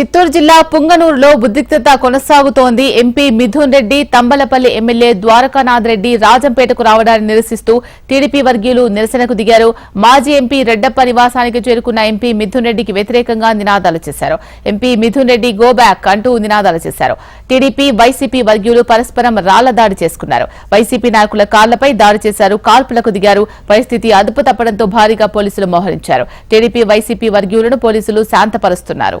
చిత్తూరు జిల్లా పుంగనూరులో ఉద్రిక్తత కొనసాగుతోంది. ఎంపీ మిథున్ రెడ్డి తంబలపల్లి ఎమ్మెల్యే ద్వారకానాథ్ రెడ్డి రాజంపేటకు రావడాన్ని నిరసిస్తూ టీడీపీ వర్గీయులు నిరసనకు దిగారు. మాజీ ఎంపీ రెడ్డప్ప నివాసానికి చేరుకున్న ఎంపీ మిథున్ రెడ్డికి వ్యతిరేకంగా నినాదాలు చేశారు. MP Mithun Reddy go back అంటూ నినాదాలు చేశారు. టీడీపీ వైసీపీ వర్గీయులు పరస్పరం రాళ్ళ దాడి చేసుకున్నారు. వైసీపీ నాయకుల కార్లపై దాడి చేశారు కాల్పులకు దిగారు. పరిస్థితి అదుపు తప్పడంతో భారీగా పోలీసులు మోహరించారు. టీడీపీ వైసీపీ వర్గీయులను పోలీసులు శాంతపరుస్తున్నారు.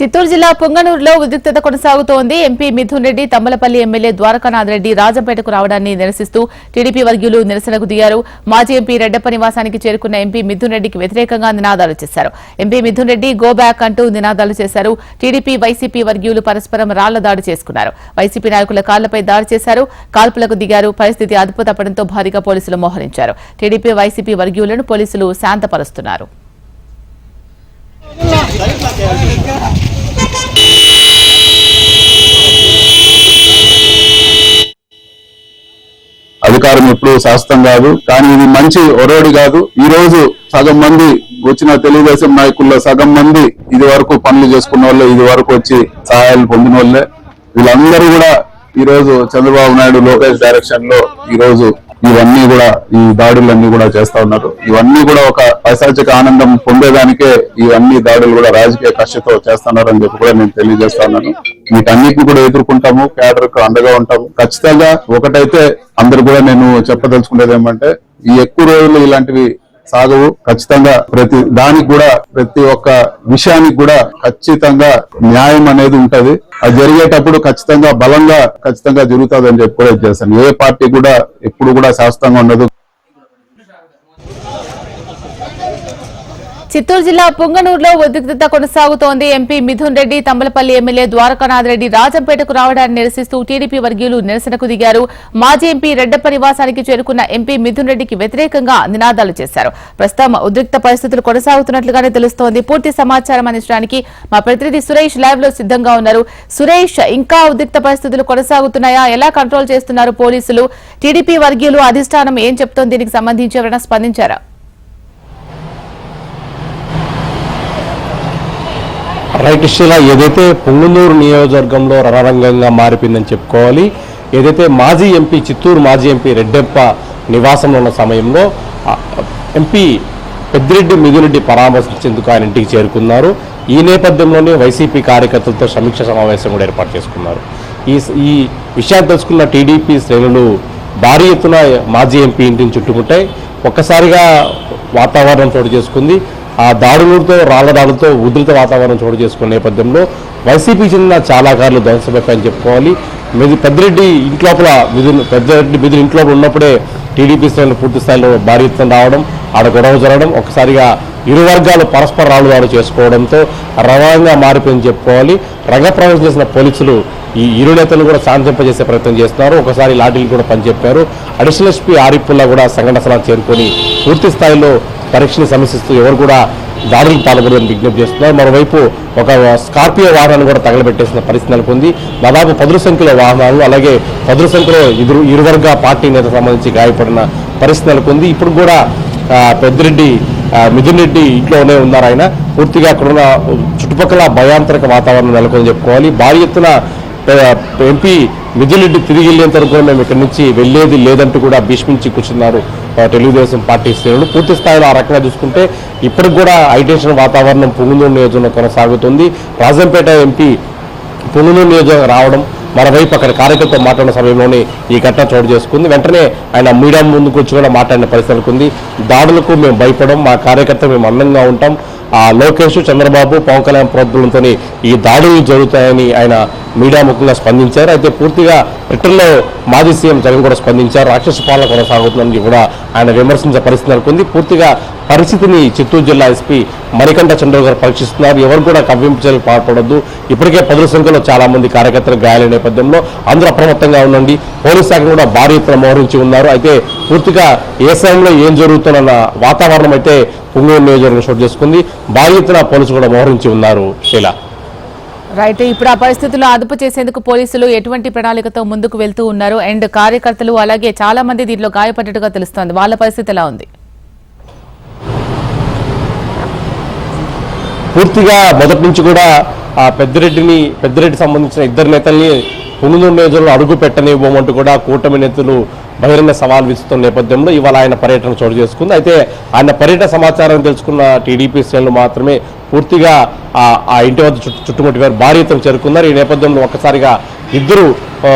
చిత్తూరు జిల్లా పుంగనూరులో ఉద్రిక్తత కొనసాగుతోంది. ఎంపీ మిథున్ రెడ్డి తమ్మలపల్లి ఎమ్మెల్యే ద్వారకానాథ్ రెడ్డి రాజంపేటకు రావడాన్ని నిరసిస్తూ టీడీపీ వర్గీయులు నిరసనకు దిగారు. మాజీ ఎంపీ రెడ్డప్ప నివాసానికి చేరుకున్న ఎంపీ మిథున్ రెడ్డికి వ్యతిరేకంగా నినాదాలు చేశారు. MP Mithun Reddy go back అంటూ నినాదాలు చేశారు. టీడీపీ వైసీపీ వర్గీయులు పరస్పరం రాళ్ళ దాడి చేసుకున్నారు. వైసీపీ నాయకుల కార్లపై దాడి చేశారు. కాల్పులకు దిగారు. పరిస్థితి అదుపు తప్పడంతో భారీగా పోలీసులు మోహరించారు. టీడీపీ వైసీపీ వర్గీయులను పోలీసులు శాంతపరుస్తున్నారు. అధికారం ఎప్పుడు శాస్త్రం కాదు కానీ ఇది మంచి ఒరోడి కాదు. ఈ రోజు సగం మంది వచ్చిన తెలుగుదేశం నాయకుల్లో సగం మంది ఇది వరకు పనులు చేసుకున్న వాళ్ళే ఇది వరకు వచ్చి సహాయాలు పొందిన వాళ్ళే. వీళ్ళందరూ కూడా ఈ రోజు చంద్రబాబు నాయుడు లోకేష్ డైరెక్షన్లో ఈ రోజు ఇవన్నీ కూడా ఈ దాడులన్నీ కూడా చేస్తా ఉన్నారు. ఇవన్నీ కూడా ఒక పైశాచిక ఆనందం పొందేదానికే ఇవన్నీ దాడులు కూడా రాజకీయ కక్షతో చేస్తున్నారు అని చెప్పి కూడా నేను తెలియజేస్తా ఉన్నాను. వీటన్నిటిని కూడా ఎదుర్కొంటాము క్యాడర్కు అండగా ఉంటాము. ఖచ్చితంగా ఒకటైతే అందరు కూడా నేను చెప్పదలుచుకునేది ఏమంటే ఈ ఎక్కువ రోజులు ఇలాంటివి సాగవు. ఖచ్చితంగా ప్రతి దానికి కూడా ప్రతి ఒక్క విషయానికి కూడా ఖచ్చితంగా న్యాయం అనేది ఉంటది. అది జరిగేటప్పుడు ఖచ్చితంగా బలంగా ఖచ్చితంగా జరుగుతుంది అని చెప్పి కూడా చేస్తాను ఏ పార్టీ కూడా ఎప్పుడు కూడా శాస్త్రంగా ఉండదు. చిత్తూరు జిల్లా పుంగనూరులో ఉద్రిక్తత కొనసాగుతోంది. ఎంపీ మిథున్ రెడ్డి తమ్మలపల్లి ఎమ్మెల్యే ద్వారకానాథ్ రెడ్డి రాజంపేటకు రావడాన్ని నిరసిస్తూ టీడీపీ వర్గీయులు నిరసనకు దిగారు. మాజీ ఎంపీ రెడ్డప్ప నివాసానికి చేరుకున్న ఎంపీ మిథున్ రెడ్డికి వ్యతిరేకంగా నినాదాలు చేశారు. ప్రస్తుతం ఉద్రిక్త పరిస్థితులు కొనసాగుతున్నట్లుగానే తెలుస్తోంది. పూర్తి సమాచారం అందించడానికి మా ప్రతినిధి సురేష్ లైవ్లో సిద్ధంగా ఉన్నారు. సురేష్ ఇంకా ఉద్రిక్త పరిస్థితులు కొనసాగుతున్నాయా? ఎలా కంట్రోల్ చేస్తున్నారు పోలీసులు? టీడీపీ వర్గీయులు అధిష్టానం ఏం చెప్తోంది? దీనికి సంబంధించి ఎవరైనా స్పందించారా? రైట్ శిల ఏదైతే పొంగునూరు నియోజకవర్గంలో రణరంగంగా మారిపోయిందని చెప్పుకోవాలి ఏదైతే మాజీ ఎంపీ చిత్తూరు మాజీ ఎంపీ రెడ్డెప్ప నివాసంలో ఉన్న సమయంలో ఎంపీ పెద్దిరెడ్డి మిదిరెడ్డి పరామర్శించేందుకు ఆయన ఇంటికి చేరుకున్నారు. ఈ నేపథ్యంలోనే వైసీపీ కార్యకర్తలతో సమీక్ష సమావేశం కూడా ఏర్పాటు చేసుకున్నారు. ఈ ఈ విషయాన్ని తెలుసుకున్న టీడీపీ శ్రేణులు భారీ ఎత్తున మాజీ ఎంపీ ఇంటిని చుట్టుముట్టాయి. ఒక్కసారిగా వాతావరణం చోటు చేసుకుంది. ఆ దాడులతో రాళ్ళ దాడులతో ఉధృత వాతావరణం చోటు చేసుకున్న నేపథ్యంలో వైసీపీ చెందిన చాలా కార్లు ధ్వంసమైపోయాయని చెప్పుకోవాలి. మిది పెద్దిరెడ్డి ఇంట్లోపల మిథున్ పెద్దిరెడ్డి మిథున్ ఇంట్లో ఉన్నప్పుడే టీడీపీ శ్రేణులు పూర్తి స్థాయిలో భారీ ఎత్తున రావడం ఆడ గొడవ జరగడం ఒకసారిగా ఇరు వర్గాలు పరస్పర రాళ్ళు చేసుకోవడంతో రవాణంగా మారిపోయిందని చెప్పుకోవాలి. రంగప్రవేశం చేసిన పోలీసులు ఈ ఇరు నేతలు కూడా శాంతింపజేసే ప్రయత్నం చేస్తున్నారు. ఒకసారి లాఠీలు కూడా పనిచెప్పారు అడిషనల్ ఎస్పీ ఆరిపుల్లా కూడా సంఘటన స్థలానికి చేరుకొని పూర్తి స్థాయిలో పరీక్షను సమీక్షిస్తూ ఎవరు కూడా దాడులకు పాల్గొనని విజ్ఞప్తి చేస్తున్నారు. మరోవైపు ఒక స్కార్పియో వాహనాన్ని కూడా తగలబెట్టేసిన పరిస్థితి నెలకొంది. దాదాపు పదుల సంఖ్యలో వాహనాలు అలాగే పదుల సంఖ్యలో ఇరు ఇరువర్గ పార్టీ నేత సంబంధించి గాయపడిన పరిస్థితి నెలకొంది. ఇప్పుడు కూడా పెద్దిరెడ్డి మిథున్ రెడ్డి ఇంట్లోనే ఉన్నారు ఆయన. పూర్తిగా అక్కడున్న చుట్టుపక్కల భయాంతరిక వాతావరణం నెలకొని చెప్పుకోవాలి. భారీ ఎత్తున ఎంపీ మిథున్ రెడ్డి తిరిగి వెళ్ళేంత వరకు కూడా మేము ఇక్కడి నుంచి వెళ్ళేది లేదంటూ కూడా భీష్మించి కూర్చున్నారు తెలుగుదేశం పార్టీ శ్రేణులు పూర్తి స్థాయిలో ఆ రకంగా చూసుకుంటే ఇప్పటికి కూడా హైటెన్షన్ వాతావరణం పొంగునూరు నియోజకవర్గం కొనసాగుతుంది. రాజంపేట ఎంపీ పుంగనూరు నియోజకవర్గం రావడం మరోవైపు అక్కడ కార్యకర్తతో మాట్లాడిన సమయంలోనే ఈ ఘటన చోటు చేసుకుంది. వెంటనే ఆయన మీడియా ముందుకు వచ్చి కూడా మాట్లాడిన పరిస్థితులకు ఉంది. దాడులకు మేము భయపడం మా కార్యకర్త మేము అందంగా ఉంటాం. ఆ లోకేష్ చంద్రబాబు పవన్ కళ్యాణ్ ప్రోద్బలంతో ఈ దాడులు జరుగుతాయని ఆయన మీడియా ముఖ్యంగా స్పందించారు. అయితే పూర్తిగా ట్విట్టర్లో మాజీ సీఎం జగన్ కూడా స్పందించారు. రాక్షస పాలన కొనసాగుతుందని కూడా ఆయన విమర్శించే పరిస్థితి నెలకొంది. పూర్తిగా పరిస్థితిని చిత్తూరు జిల్లా ఎస్పీ మణికంఠ చంద్రబాబు గారు పరీక్షిస్తున్నారు. ఎవరు కూడా కవ్వింపు పాల్పడద్దు. ఇప్పటికే పదుల సంఖ్యలో చాలా మంది కార్యకర్తలు గాయాల నేపథ్యంలో అందరూ అప్రమత్తంగా ఉండండి. పోలీస్ శాఖ కూడా భారీ ఎత్తున మోహరించి ఉన్నారు. అయితే పూర్తిగా ఏ సమయంలో ఏం జరుగుతుందన్న వాతావరణం అయితే పుంగూరు నియోజకవర్గం చోటు చేసుకుంది. భారీ ఎత్తున పోలీసులు కూడా మోహరించి ఉన్నారు. ఇలా రైట్ ఇప్పుడు ఆ పరిస్థితుల్లో అదుపు చేసేందుకు పోలీసులు ఎటువంటి ప్రణాళికతో ముందుకు వెళ్తూ ఉన్నారు? అండ్ కార్యకర్తలు అలాగే చాలా మంది దీంట్లో గాయపడ్డట్టుగా తెలుస్తోంది. వాళ్ళ పరిస్థితి ఎలా ఉంది? పూర్తిగా మొదటి నుంచి కూడా ఆ పెద్దిరెడ్డిని పెద్దిరెడ్డి సంబంధించిన ఇద్దరు నేతల్ని పుంగునూరు నియోజకవర్గంలో అడుగు పెట్టనివ్వమంటూ కూడా కూటమి నేతలు బహిరంగ సవాల్ విస్తున్న నేపథ్యంలో ఇవాళ ఆయన పర్యటన చోటు చేసుకుంది. అయితే ఆయన పర్యటన సమాచారం తెలుసుకున్న టీడీపీ శ్రేణులు మాత్రమే పూర్తిగా ఆ ఇంటి వద్ద చుట్టు చుట్టుముట్టిగారు భారీ ఎత్తున చేరుకున్నారు. ఈ నేపథ్యంలో ఒక్కసారిగా ఇద్దరు ఆ,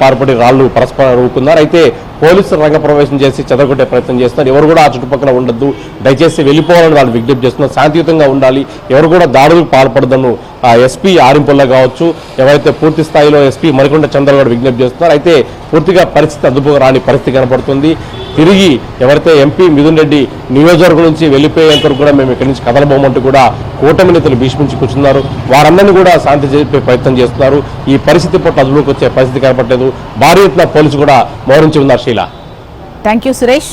పార్పడి రాళ్ళు పరస్పరం రూకున్నారు అయితే పోలీసులు రంగ ప్రవేశం చేసి చెదగొట్టే ప్రయత్నం చేస్తున్నారు. ఎవరు కూడా ఆ చుట్టుపక్కల ఉండద్దు. దయచేసి వెళ్ళిపోవాలని వాళ్ళు విజ్ఞప్తి చేస్తున్నారు. శాంతియుతంగా ఉండాలి. ఎవరు కూడా దాడులకు పాల్పడదను. ఎస్పీ ఆరింపుల్లా కావచ్చు ఎవరైతే పూర్తి స్థాయిలో ఎస్పీ మరికొండ చంద్రగౌడ్ విజ్ఞప్తి చేస్తున్నారు. అయితే పూర్తిగా పరిస్థితి అదుపుగా రాని పరిస్థితి కనపడుతుంది. తిరిగి ఎవరైతే ఎంపీ మిథున్ రెడ్డి నియోజకవర్గం నుంచి వెళ్ళిపోయేంత వరకు కూడా మేము ఇక్కడి నుంచి కదలబోమంటూ కూడా కూటమి నేతలు భీష్మించి కూర్చున్నారు. వారందరినీ కూడా శాంతి చెప్పే ప్రయత్నం చేస్తున్నారు. ఈ పరిస్థితి పట్ల అదుపులోకి వచ్చే పరిస్థితి కనపడలేదు. భారీ ఎత్తున పోలీసు కూడా మౌరించి ఉన్నారు శీల. Thank you Suresh